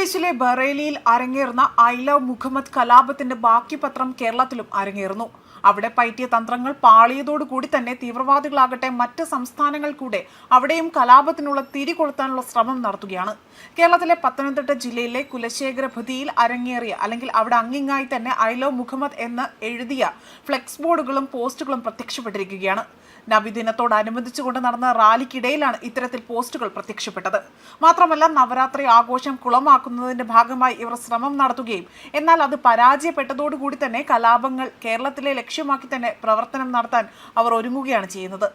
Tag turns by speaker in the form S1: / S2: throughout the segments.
S1: ഉത്തർപ്രദേശിലെ ബറേലിയിൽ അരങ്ങേറുന്ന ഐ ലവ് മുഹമ്മദ് കലാപത്തിന്റെ ബാക്കി പത്രം കേരളത്തിലും അരങ്ങേറുന്നു. അവിടെ പയറ്റിയ തന്ത്രങ്ങൾ പാളിയതോടുകൂടി തന്നെ തീവ്രവാദികളാകട്ടെ മറ്റ് സംസ്ഥാനങ്ങൾ കൂടെ അവിടെയും കലാപത്തിനുള്ള തിരി കൊളുത്താനുള്ള ശ്രമം നടത്തുകയാണ്. കേരളത്തിലെ പത്തനംതിട്ട ജില്ലയിലെ കുലശേഖരഭതിയിൽ അരങ്ങേറിയ അല്ലെങ്കിൽ അവിടെ അങ്ങിങ്ങായി തന്നെ ഐ ലവ് മുഹമ്മദ് എന്ന് എഴുതിയ ഫ്ലെക്സ് ബോർഡുകളും പോസ്റ്റുകളും പ്രത്യക്ഷപ്പെട്ടിരിക്കുകയാണ്. നബിദിനത്തോടനുബന്ധിച്ചുകൊണ്ട് നടന്ന റാലിക്കിടയിലാണ് ഇത്തരത്തിൽ പോസ്റ്റുകൾ പ്രത്യക്ഷപ്പെട്ടത്. മാത്രമല്ല നവരാത്രി ആഘോഷം കുളമാക്കുന്നതിന്റെ ഭാഗമായി ഇവർ ശ്രമം നടത്തുകയും എന്നാൽ അത് പരാജയപ്പെട്ടതോടുകൂടി തന്നെ കലാപങ്ങൾ കേരളത്തിലെ ലക്ഷ്യമാക്കി തന്നെ പ്രവർത്തനം നടത്താൻ അവർ ഒരുങ്ങുകയാണ് ചെയ്യുന്നത്.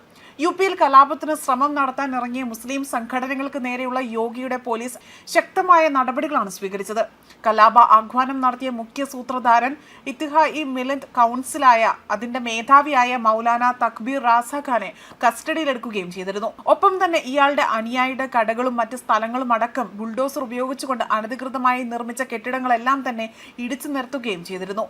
S1: യു പിയിൽ കലാപത്തിന് ശ്രമം നടത്താൻ ഇറങ്ങിയ മുസ്ലിം സംഘടനകൾക്ക് നേരെയുള്ള യോഗിയുടെ പോലീസ് ശക്തമായ നടപടികളാണ് സ്വീകരിച്ചത്. കലാപ ആഹ്വാനം നടത്തിയ മുഖ്യ സൂത്രധാരൻ ഇത്തിഹ ഇ മിലന്റ് കൗൺസിലായ അതിന്റെ മേധാവിയായ മൗലാന തക്ബീർ റാസഖാനെ കസ്റ്റഡിയിലെടുക്കുകയും ചെയ്തിരുന്നു. ഒപ്പം തന്നെ ഇയാളുടെ അനുയായിയുടെ കടകളും മറ്റ് സ്ഥലങ്ങളും അടക്കം ബുൾഡോസർ ഉപയോഗിച്ചുകൊണ്ട് അനധികൃതമായി നിർമ്മിച്ച കെട്ടിടങ്ങളെല്ലാം തന്നെ ഇടിച്ചു നിർത്തുകയും ചെയ്തിരുന്നു.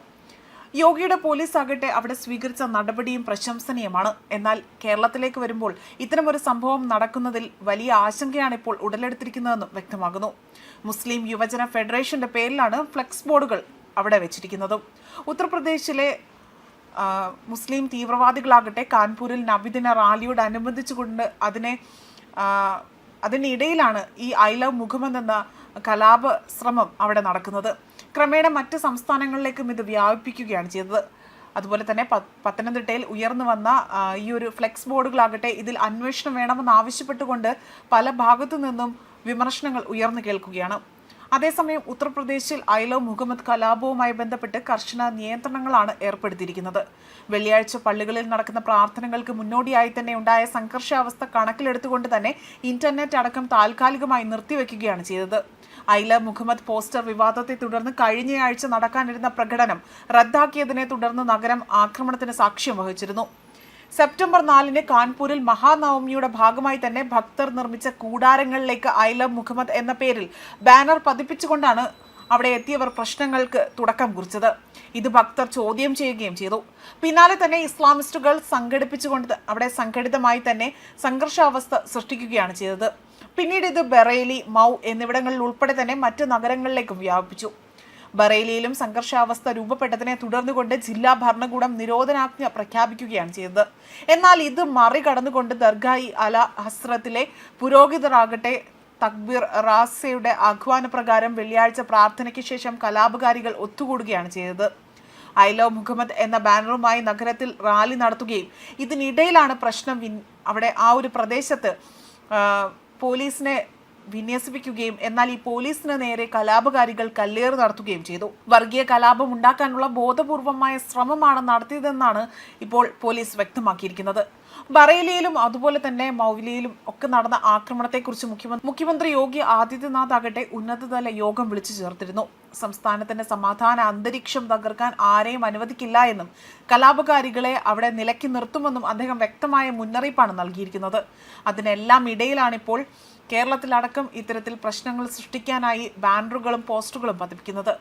S1: യോഗിയുടെ പോലീസ് ആകട്ടെ അവിടെ സ്വീകരിച്ച നടപടിയും പ്രശംസനീയമാണ്. എന്നാൽ കേരളത്തിലേക്ക് വരുമ്പോൾ ഇത്തരമൊരു സംഭവം നടക്കുന്നതിൽ വലിയ ആശങ്കയാണ് ഇപ്പോൾ ഉടലെടുത്തിരിക്കുന്നതെന്നും വ്യക്തമാകുന്നു. മുസ്ലിം യുവജന ഫെഡറേഷന്റെ പേരിലാണ് ഫ്ലെക്സ് ബോർഡുകൾ അവിടെ വെച്ചിരിക്കുന്നതും. ഉത്തർപ്രദേശിലെ മുസ്ലിം തീവ്രവാദികളാകട്ടെ കാൺപൂരിൽ നബിദിന റാലിയോട് അനുബന്ധിച്ചുകൊണ്ട് അതിനെ അതിനിടയിലാണ് ഈ ഐ ലവ് മുഖമെന്ന കലാപ ശ്രമം അവിടെ നടക്കുന്നത്. ക്രമേണ മറ്റ് സംസ്ഥാനങ്ങളിലേക്കും ഇത് വ്യാപിപ്പിക്കുകയാണ് ചെയ്തത്. അതുപോലെ തന്നെ പത്തനംതിട്ടയിൽ ഉയർന്നു വന്ന ഈ ഒരു ഫ്ലെക്സ് ബോർഡുകളാകട്ടെ ഇതിൽ അന്വേഷണം വേണമെന്ന് ആവശ്യപ്പെട്ടുകൊണ്ട് പല ഭാഗത്തു നിന്നും വിമർശനങ്ങൾ ഉയർന്നു കേൾക്കുകയാണ്. അതേസമയം ഉത്തർപ്രദേശിൽ ഐലോ മുഹമ്മദ് കലാപവുമായി ബന്ധപ്പെട്ട് കർശന നിയന്ത്രണങ്ങളാണ് ഏർപ്പെടുത്തിയിരിക്കുന്നത്. വെള്ളിയാഴ്ച പള്ളികളിൽ നടക്കുന്ന പ്രാർത്ഥനകൾക്ക് മുന്നോടിയായി തന്നെ ഉണ്ടായ സംഘർഷാവസ്ഥ കണക്കിലെടുത്തുകൊണ്ട് തന്നെ ഇന്റർനെറ്റ് അടക്കം താൽക്കാലികമായി നിർത്തിവെക്കുകയാണ് ചെയ്തത്. ഐല മുഹമ്മദ് പോസ്റ്റർ വിവാദത്തെ തുടർന്ന് കഴിഞ്ഞയാഴ്ച നടക്കാനിരുന്ന പ്രകടനം റദ്ദാക്കിയതിനെ തുടർന്ന് നഗരം ആക്രമണത്തിന് സാക്ഷ്യം വഹിച്ചിരുന്നു. സെപ്റ്റംബർ നാലിന് കാൺപൂരിൽ മഹാനവമിയുടെ ഭാഗമായി തന്നെ ഭക്തർ നിർമ്മിച്ച കൂടാരങ്ങളിലേക്ക് ഐ ലവ് മുഹമ്മദ് എന്ന പേരിൽ ബാനർ പതിപ്പിച്ചുകൊണ്ടാണ് അവിടെ എത്തിയവർ പ്രശ്നങ്ങൾക്ക് തുടക്കം കുറിച്ചത്. ഇത് ഭക്തർ ചോദ്യം ചെയ്യുകയും ചെയ്തു. പിന്നാലെ തന്നെ ഇസ്ലാമിസ്റ്റുകൾ സംഘടിപ്പിച്ചുകൊണ്ട് അവിടെ സംഘടിതമായി തന്നെ സംഘർഷാവസ്ഥ സൃഷ്ടിക്കുകയാണ് ചെയ്തത്. പിന്നീട് ഇത് ബറേലി മൗ എന്നിവിടങ്ങളിൽ ഉൾപ്പെടെ തന്നെ മറ്റ് നഗരങ്ങളിലേക്കും വ്യാപിച്ചു ബറേലിയിലും സംഘർഷാവസ്ഥ രൂപപ്പെട്ടതിനെ തുടർന്നുകൊണ്ട് ജില്ലാ ഭരണകൂടം നിരോധനാജ്ഞ പ്രഖ്യാപിക്കുകയാണ് ചെയ്തത്. എന്നാൽ ഇത് മറികടന്നുകൊണ്ട് ദർഗായി അല ഹസ്രത്തിലെ പുരോഹിതരാകട്ടെ തക്ബീർ റാസയുടെ ആഹ്വാനപ്രകാരം വെള്ളിയാഴ്ച പ്രാർത്ഥനയ്ക്ക് ശേഷം കലാപകാരികൾ ഒത്തുകൂടുകയാണ് ചെയ്തത്. ഐ ലവ് മുഹമ്മദ് എന്ന ബാനറുമായി നഗരത്തിൽ റാലി നടത്തുകയും ഇതിനിടയിലാണ് പ്രശ്നം അവിടെ ആ ഒരു പ്രദേശത്ത് പോലീസിനെ വിന്യസിപ്പിക്കുകയും എന്നാൽ ഈ പോലീസിന് നേരെ കലാപകാരികൾ കല്ലേറ് നടത്തുകയും ചെയ്തു. വർഗീയ കലാപം ഉണ്ടാക്കാനുള്ള ബോധപൂർവമായ ശ്രമമാണ് നടത്തിയതെന്നാണ് ഇപ്പോൾ പോലീസ് വ്യക്തമാക്കിയിരിക്കുന്നത്. ബറേലിയിലും അതുപോലെ തന്നെ മൗലിയിലും ഒക്കെ നടന്ന ആക്രമണത്തെക്കുറിച്ച് മുഖ്യമന്ത്രി മുഖ്യമന്ത്രി യോഗി ആദിത്യനാഥ് ആകട്ടെ ഉന്നതതല യോഗം വിളിച്ചു ചേർത്തിരുന്നു. സംസ്ഥാനത്തിന്റെ സമാധാന അന്തരീക്ഷം തകർക്കാൻ ആരെയും അനുവദിക്കില്ല എന്നും കലാപകാരികളെ അവിടെ നിലക്കി നിർത്തുമെന്നും അദ്ദേഹം വ്യക്തമായ മുന്നറിയിപ്പാണ് നൽകിയിരിക്കുന്നത്. അതിനെല്ലാം ഇടയിലാണിപ്പോൾ കേരളത്തിലടക്കം ഇത്തരത്തിൽ പ്രശ്നങ്ങൾ സൃഷ്ടിക്കാനായി ബാനറുകളും പോസ്റ്ററുകളും പതിപ്പിക്കുന്നത്.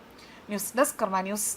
S1: News desk Karma news.